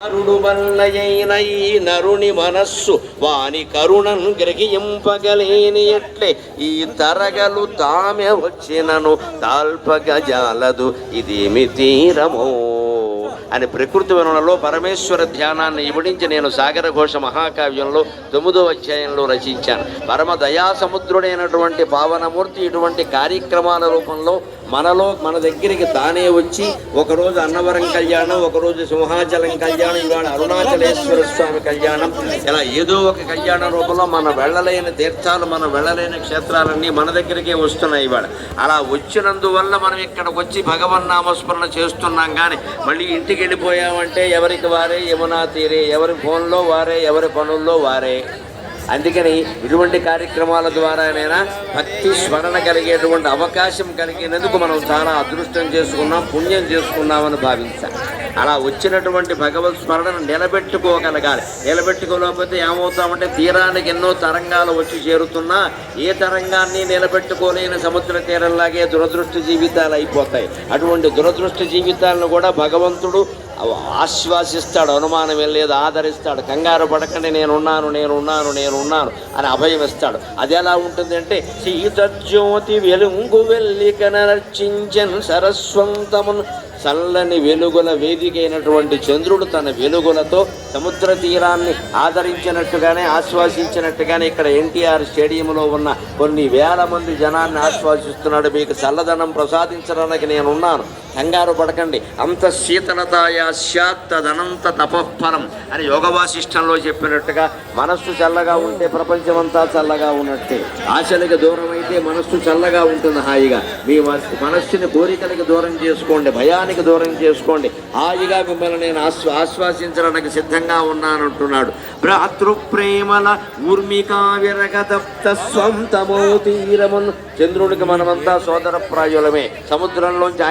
నరుడు వల్లయైన ఈ నరుని మనస్సు వాని కరుణను గ్రహింపగలేని ఎట్లే ఈ తరగలు తామె వచ్చినను తాల్పగ జాలదు ఇదేమి తీరమో అని ప్రకృతి వనరులలో పరమేశ్వర ధ్యానాన్ని ఇవిడించి నేను సాగరఘోష మహాకావ్యంలో తొమ్మిదో అధ్యాయంలో రచించాను. పరమ దయా సముద్రుడైనటువంటి పావనమూర్తి ఇటువంటి కార్యక్రమాల రూపంలో మనలో మన దగ్గరికి తానే వచ్చి ఒకరోజు అన్నవరం కళ్యాణం ఒకరోజు సింహాచలం కళ్యాణం ఇవాళ అరుణాచలేశ్వర స్వామి కళ్యాణం. ఇలా ఏదో ఒక కళ్యాణ రూపంలో మన వెళ్ళలేని తీర్థాలు మనం వెళ్ళలేని క్షేత్రాలన్నీ మన దగ్గరికే వస్తున్నాయి ఇవాళ. అలా వచ్చినందువల్ల మనం ఇక్కడికి వచ్చి భగవన్ నామస్మరణ చేస్తున్నాం కానీ మళ్ళీ ఇంటికి వెళ్ళిపోయామంటే ఎవరికి వారే? యమునా తీరే. ఎవరి ఫోన్లో వారే? ఎవరి పనుల్లో వారే? అందుకని ఇటువంటి కార్యక్రమాల ద్వారానైనా భక్తి స్మరణ కలిగేటువంటి అవకాశం కలిగినందుకు మనం చాలా అదృష్టం చేసుకున్నాం పుణ్యం చేసుకున్నామని భావించాలి అలా వచ్చినటువంటి భగవత్ స్మరణను నిలబెట్టుకోగలగాలి. నిలబెట్టుకోలేకపోతే ఏమవుతామంటే తీరానికి ఎన్నో తరంగాలు వచ్చి చేరుతున్నా ఏ తరంగాన్ని నిలబెట్టుకోలేని సముద్ర తీరంలాగే దురదృష్ట జీవితాలు అయిపోతాయి. అటువంటి దురదృష్ట జీవితాలను కూడా భగవంతుడు ఆశ్వాసిస్తాడు అనుమానం ఏం లేదు ఆదరిస్తాడు. కంగారు పడకండి నేనున్నాను నేనున్నాను నేనున్నాను అని అభయం ఇస్తాడు. అది ఎలా ఉంటుంది అంటే సీతజ్యోతి వెలుగు వెళ్ళి కనర్చించన్ సరస్వంతమును చల్లని వెలుగుల వేదిక అయినటువంటి చంద్రుడు తన వెలుగులతో సముద్ర తీరాన్ని ఆదరించినట్టుగానే ఆశ్వాసించినట్టుగానే ఇక్కడ ఎన్టీఆర్ స్టేడియంలో ఉన్న కొన్ని వేల మంది జనాన్ని ఆశ్వాసిస్తున్నాడు. మీకు చల్లదనం ప్రసాదించడానికి నేనున్నాను. కంగారు పడకండి. అంత శీతలతాయ తదనంత తపఃఫలం అని యోగ వాసిష్టంలో చెప్పినట్టుగా మనస్సు చల్లగా ఉంటే ప్రపంచమంతా చల్లగా ఉన్నట్టే. ఆశలకు దూరం అయితే మనస్సు చల్లగా ఉంటుంది హాయిగా. మీ మనస్సుని కోరికలకు దూరం చేసుకోండి భయానికి దూరం చేసుకోండి. హాయిగా మిమ్మల్ని నేను ఆశ్వ ఆశ్వాసించడానికి సిద్ధంగా ఉన్నానంటున్నాడు. భ్రాతృప్రేమల ఊర్మికా విరగదప్త స్వంతమో తీరమున్. చంద్రుడికి మనమంతా సోదర ప్రాయులమే సముద్రంలోంచి